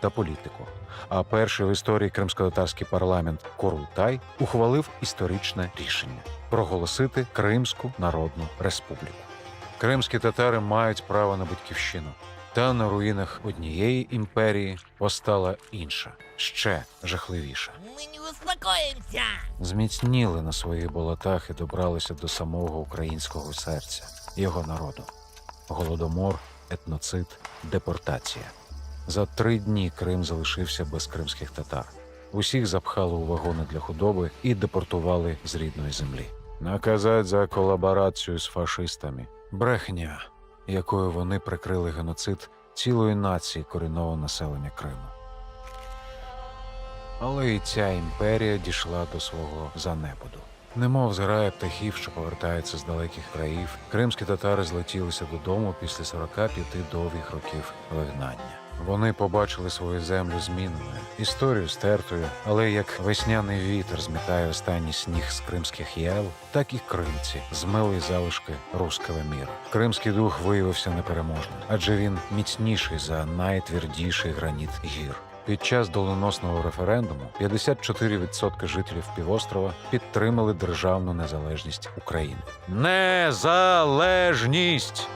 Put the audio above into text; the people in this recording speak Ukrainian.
та політику. А перший в історії кримсько-татарський парламент Корултай ухвалив історичне рішення проголосити Кримську Народну Республіку. Кримські татари мають право на батьківщину. Та на руїнах однієї імперії постала інша, ще жахливіша. Мы не успокоимся! Зміцніли на своїх болотах і добралися до самого українського серця, його народу. Голодомор, етноцид, депортація. За три дні Крим залишився без кримських татар. Усіх запхали у вагони для худоби і депортували з рідної землі. Наказать за колаборацію з фашистами. Брехня, якою вони прикрили геноцид цілої нації корінного населення Криму. Але і ця імперія дійшла до свого занепаду. Немов зграя птахів, що повертаються з далеких країв, кримські татари злетілися додому після 45 довгих років вигнання. Вони побачили свою землю зміненою, історію стертою, але як весняний вітер змітає останній сніг з кримських ял, так і кримці змили залишки руського міра. Кримський дух виявився непереможним, адже він міцніший за найтвердіший граніт гір. Під час доленосного референдуму 54% жителів півострова підтримали державну незалежність України. Незалежність!